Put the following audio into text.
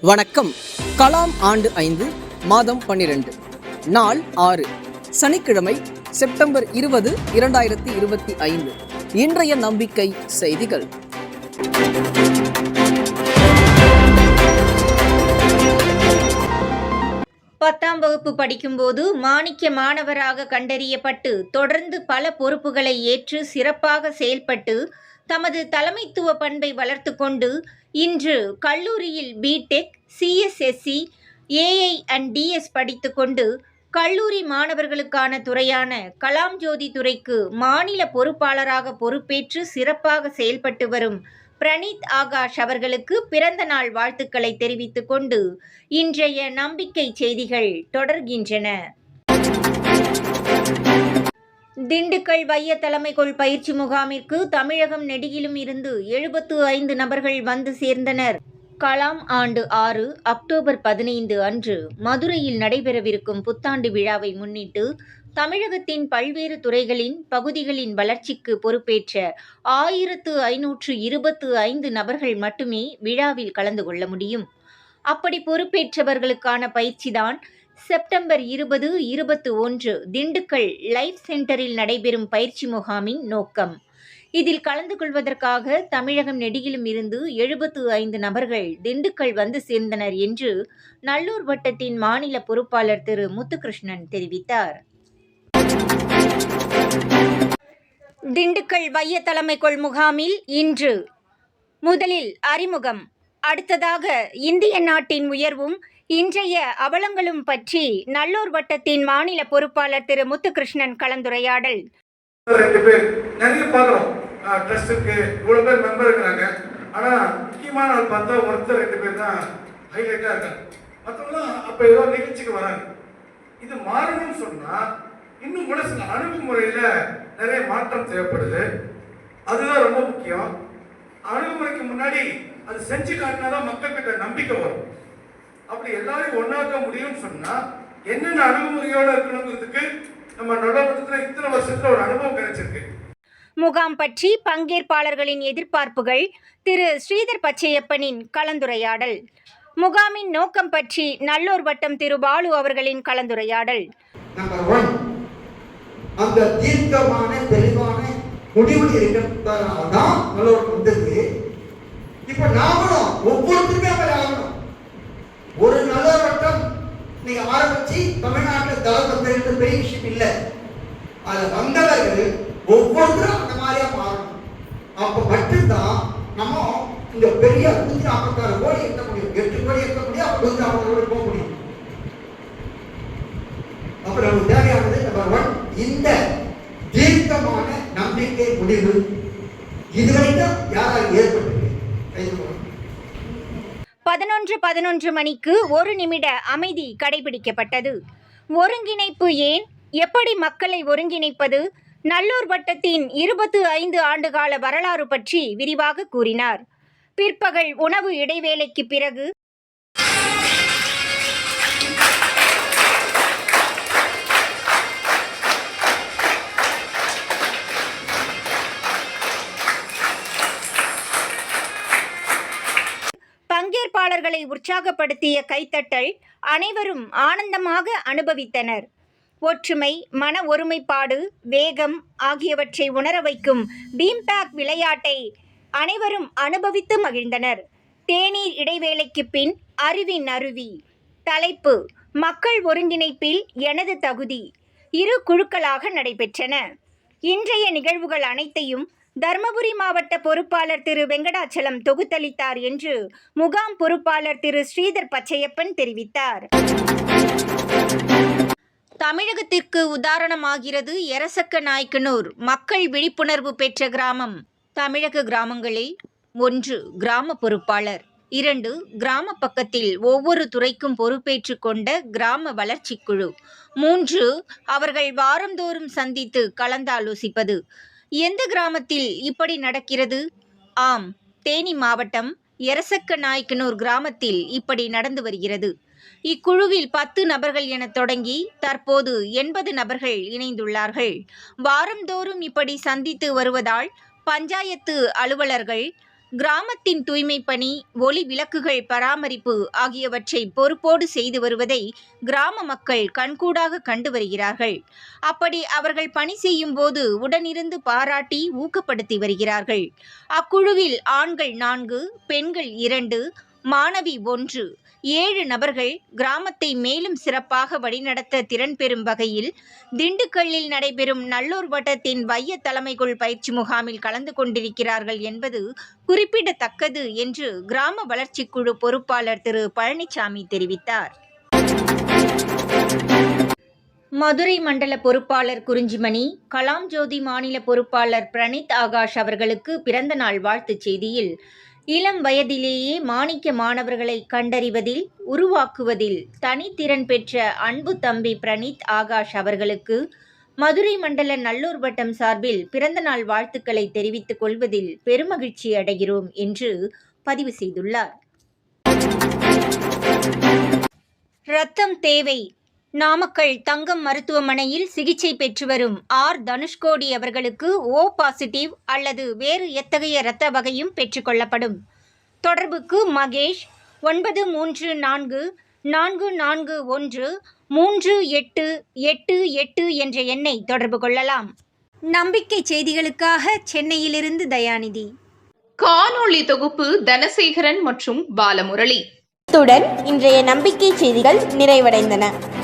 வணக்கம். கலாம் ஆண்டு ஐந்து மாதம் பன்னிரண்டு. நாள் ஆறு. சனிக்கிழமை செப்டம்பர் இருபது இரண்டாயிரத்தி இருபத்தி ஐந்து. இன்றைய நம்பிக்கை செய்திகள். பத்தாம் வகுப்பு படிக்கும்போது மாணிக்க மாணவராக கண்டறியப்பட்டு தொடர்ந்து பல பொறுப்புகளை ஏற்று சிறப்பாக செயல்பட்டு தமது தலைமைத்துவ பண்பை வளர்த்து கொண்டு இன்று கல்லூரியில் BTech CSSC AI and DS படித்துக்கொண்டு கல்லூரி மாணவர்களுக்கான துறையான கலாம் ஜோதி துறைக்கு மாநில பொறுப்பாளராக பொறுப்பேற்று சிறப்பாக செயல்பட்டு வரும் பிரணீத் ஆகாஷ் அவர்களுக்கு பிறந்த நாள் வாழ்த்துக்களை தெரிவித்துக் கொண்டு இன்றைய நம்பிக்கை செய்திகள் தொடர்கின்றன. திண்டுக்கல் வைய தலைமைக்குள் பயிற்சி முகாமிற்கு தமிழகம் நெடுகிலும் இருந்து எழுபத்து ஐந்து நபர்கள் வந்து சேர்ந்தனர். கலாம் ஆண்டு ஆறு அக்டோபர் பதினைந்து அன்று மதுரையில் நடைபெறவிருக்கும் புத்தாண்டு விழாவை முன்னிட்டு தமிழகத்தின் பல்வேறு துறைகளின் பகுதிகளின் வளர்ச்சிக்கு பொறுப்பேற்ற ஆயிரத்து ஐநூற்று இருபத்து ஐந்து நபர்கள் மட்டுமே விழாவில் கலந்து கொள்ள முடியும். அப்படி பொறுப்பேற்றவர்களுக்கான பயிற்சிதான் செப்டம்பர் இருபது இருபத்து ஒன்று திண்டுக்கல் லைஃப் சென்டரில் நடைபெறும் பயிற்சி முகாமின் நோக்கம். இதில் கலந்து கொள்வதற்காக தமிழகம் நெடுகிலும் இருந்து எழுபத்து ஐந்து நபர்கள் திண்டுக்கல் வந்து சேர்ந்தனர் என்று நல்லூர் வட்டத்தின் மாநில பொறுப்பாளர் திரு முத்துகிருஷ்ணன் தெரிவித்தார். திண்டுக்கல் வைய தலைமைக்குள் முகாமில் இன்று முதலில் அறிமுகம். அடுத்ததாக இந்திய நாட்டின் உயர்வும் இன்றைய அவலங்களும் பற்றி நல்லூர் வட்டத்தின் மாநில பொறுப்பாளர் திரு முத்துகிருஷ்ணன் கலந்துரையாடல். ரெண்டு பேர் நிறைய பார்க்குறோம் ட்ரஸ்ட்டுக்கு இவ்வளோ பேர் மெம்பர் இருக்கிறாங்க. ஆனால் முக்கியமான ஆள் பார்த்தா ஒருத்தர் ரெண்டு பேர் தான் ஹைலைட்டாக இருக்காங்க. மற்றவங்களாம் அப்போ ஏதோ நிகழ்ச்சிக்கு வராங்க. இது மாறணும்னு சொன்னால் இன்னும் கூட சில அணுகுமுறையில் நிறைய மாற்றம் தேவைப்படுது. அதுதான் ரொம்ப முக்கியம். அணுகுமுறைக்கு முன்னாடி அது செஞ்சு காட்டினா தான் மக்கள்கிட்ட நம்பிக்கை வரும். அப்படி எல்லாரையும் ஒன்றாக்க முடியும்னு சொன்னால் என்னென்ன அணுகுமுறையோடு இருக்கணுங்கிறதுக்கு நம்ம நலவட்டத்தில் இத்தனை வருஷத்துல ஒரு அனுபவம் கிடைச்சிருக்கு. முகாம் பற்றி பங்கேற்பாளர்களின் எதிர்பார்ப்புகள் திரு ஸ்ரீதர் பச்சையப்பனின் கலந்துரையாடல். முகாமின் நோக்கம் பற்றி நல்லூர் வட்டம் திரு பாலு அவர்களின் கலந்துரையாடல். அந்த தீர்க்கமான தெளிவான முடிவு இருக்கிறதுனால தான் நல்ல வந்தது இப்ப நாமளும் ஒவ்வொருத்தருமே அப்படி ஆகணும் ஒரு நல்ல வட்டம் நீங்க ஆரம்பிச்சு தமிழ்நாட்டில் தலை வந்தது பெரிய விஷயம் இல்லை. அது வந்தவர்கள் ஒவ்வொருத்தரும் அந்த மாதிரியா மாறணும். அப்ப மட்டும்தான் நம்ம இந்த பெரிய நூத்தி நாற்பத்தாறு கோடி எட்ட முடியும். எட்டு கோடி எட்ட முடியும் அப்போ நூத்தி நாற்பது கோடி போக முடியும். அப்புறம் நமக்கு தேவையானது நம்பர் ஒன் இந்த தீர்க்கமான நம்பிக்கை முடிவு. இதுவரைக்கும் பதினொன்று பதினொன்று மணிக்கு ஒரு நிமிட அமைதி கடைபிடிக்கப்பட்டது. ஒருங்கிணைப்பு ஏன்? எப்படி மக்களை ஒருங்கிணைப்பது? நல்லூர் வட்டத்தின் இருபத்து ஐந்து ஆண்டுகால வரலாறு பற்றி விரிவாக கூறினார். பிற்பகல் உணவு இடைவேளைக்கு பிறகு வரவேற்பாளர்களை உற்சாகப்படுத்திய கைத்தட்டல் அனைவரும் ஆனந்தமாக அனுபவித்தனர். ஒற்றுமை மன ஒருமைப்பாடு வேகம் ஆகியவற்றை உணர வைக்கும் பீம்பேக் விளையாட்டை அனைவரும் அனுபவித்து மகிழ்ந்தனர். தேநீர் இடைவேளைக்கு பின் அறிவின் அருவி. தலைப்பு மக்கள் ஒருங்கிணைப்பில் எனது தகுதி. இரு குழுக்களாக நடைபெற்றன. இன்றைய நிகழ்வுகள் அனைத்தையும் தர்மபுரி மாவட்ட பொறுப்பாளர் திரு வெங்கடாச்சலம் தொகுத்தளித்தார் என்று முகாம் பொறுப்பாளர் திரு ஸ்ரீதர் பச்சையப்பன் தெரிவித்தார். தமிழகத்திற்கு உதாரணமாகிறது எரசக்க நாய்க்கனூர் மக்கள் விழிப்புணர்வு பெற்ற கிராமம். தமிழக கிராமங்களில் ஒன்று கிராம பொறுப்பாளர். இரண்டு கிராம பக்கத்தில் ஒவ்வொரு துறைக்கும் பொறுப்பேற்று கொண்ட கிராம வளர்ச்சி குழு. மூன்று அவர்கள் வாரந்தோறும் சந்தித்து கலந்தாலோசிப்பது. எந்த கிராமத்தில் இப்படி நடக்கிறது? ஆம் தேனி மாவட்டம் எரசக்க நாய்க்கனூர் கிராமத்தில் இப்படி நடந்து வருகிறது. இக்குழுவில் பத்து நபர்கள் என தொடங்கி தற்போது எண்பது நபர்கள் இணைந்துள்ளார்கள். வாரந்தோறும் இப்படி சந்தித்து வருவதால் பஞ்சாயத்து அலுவலர்கள் கிராமத்தின் தூய்மை பணி ஒளி விளக்குகள் பராமரிப்பு ஆகியவற்றை பொறுப்போடு செய்து வருவதை கிராம மக்கள் கண்கூடாக கண்டு வருகிறார்கள். அப்படி அவர்கள் பணி செய்யும் போது உடனிருந்து பாராட்டி ஊக்கப்படுத்தி வருகிறார்கள். அக்குழுவில் ஆண்கள் நான்கு பெண்கள் இரண்டு மாணவி ஒன்று. ஏழு நபர்கள் கிராமத்தை மேலும் சிறப்பாக வழிநடத்த திறன் பெறும் வகையில் திண்டுக்கல்லில் நடைபெறும் நல்லூர் வட்டத்தின் வைய தலைமைக்குள் பயிற்சி முகாமில் கலந்து கொண்டிருக்கிறார்கள் என்பது குறிப்பிடத்தக்கது என்று கிராம வளர்ச்சிக் குழு பொறுப்பாளர் திரு பழனிசாமி தெரிவித்தார். மதுரை மண்டல பொறுப்பாளர் குறிஞ்சிமணி கலாம் ஜோதி மாநில பொறுப்பாளர் பிரணீத் ஆகாஷ் அவர்களுக்கு பிறந்த நாள் வாழ்த்துச் செய்தியில் இளம் வயதிலேயே மாணிக்க மாணவர்களை கண்டறிவதில் உருவாக்குவதில் தனித்திறன் பெற்ற அன்பு தம்பி பிரணீத் ஆகாஷ் அவர்களுக்கு மதுரை மண்டல நல்லூர் வட்டம் சார்பில் பிறந்தநாள் வாழ்த்துக்களை தெரிவித்துக் கொள்வதில் பெருமகிழ்ச்சி அடைகிறோம் என்று பதிவு செய்துள்ளார். ரத்தம் தேவை நாமக்கல் தங்கம் மருத்துவமனையில் சிகிச்சை பெற்று வரும் ஆர். தனுஷ்கோடி அவர்களுக்கு ஓ பாசிட்டிவ் அல்லது வேறு எத்தகைய இரத்த வகையும் பெற்றுக்கொள்ளப்படும் தொடர்புக்கு மகேஷ் ஒன்பது மூன்று நான்கு நான்கு நான்கு ஒன்று மூன்று எட்டு எட்டு எட்டு என்ற எண்ணை தொடர்பு கொள்ளலாம். நம்பிக்கை செய்திகளுக்காக சென்னையிலிருந்து தயாநிதி. காணொளி தொகுப்பு தனசேகரன் மற்றும் பாலமுரளி. இத்துடன் இன்றைய நம்பிக்கை செய்திகள் நிறைவடைந்தன.